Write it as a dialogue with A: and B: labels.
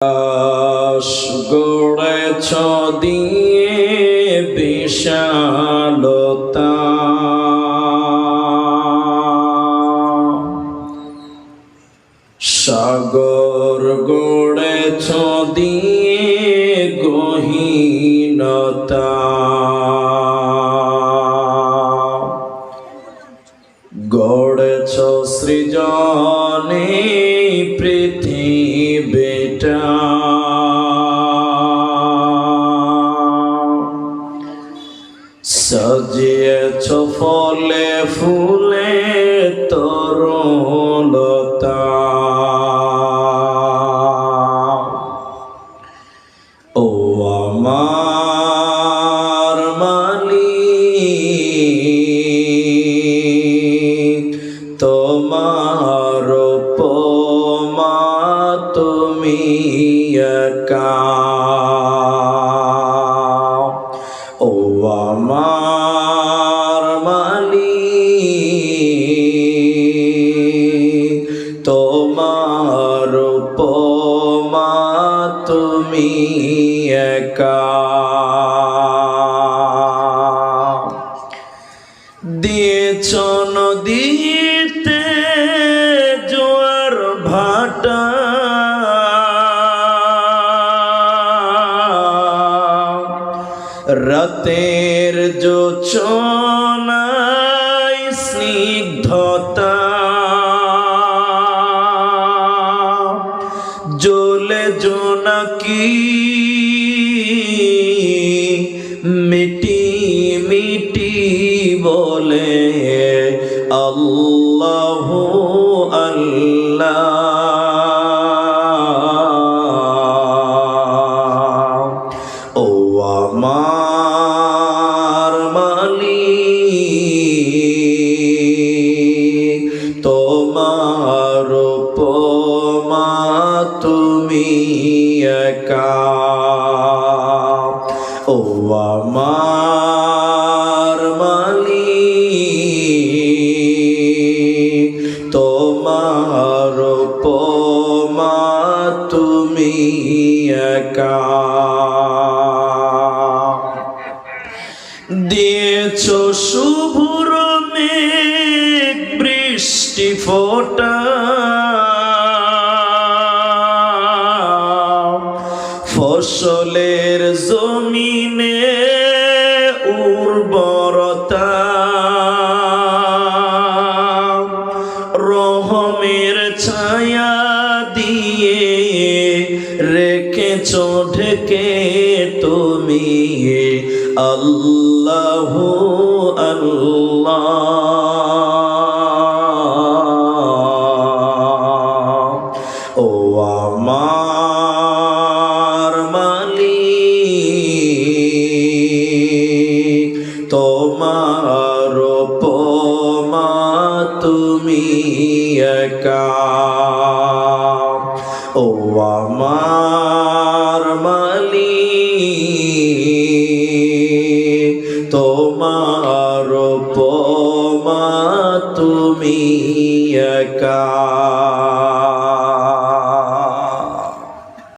A: আকাশ গড়েছ দিয়ে বিশালতা। সাগর গড়েছ দিয়ে গহীনতা। গড়েছ সৃজনে পৃথিবীটা সজিয়েছ ফলে ফুলে তরলতা ও আমার মালি তোমার উপমা তুমি একা। রাতের জোছনায় স্নিগ্ধতা। জ্বলে জোনাকি মিটি মিটি বলে আল্লাহ আল্লাহ। তোমার পমা তুমি একা। ও আমার মালিক তোমার পমা তুমি একা। দিয়েছ শুভ্র মেঘ বৃষ্টি ফোটা। ফসলের জমিনে উর্বরতা। রহমের ছায়া দিয়ে রেখেছ ঢেকে। তুমি আল্লাহ আল্লাহ। ও আমার মালিক তোমার পমা তুমি একা। ও আমার মালিক তোমার উপমা তুমি একা।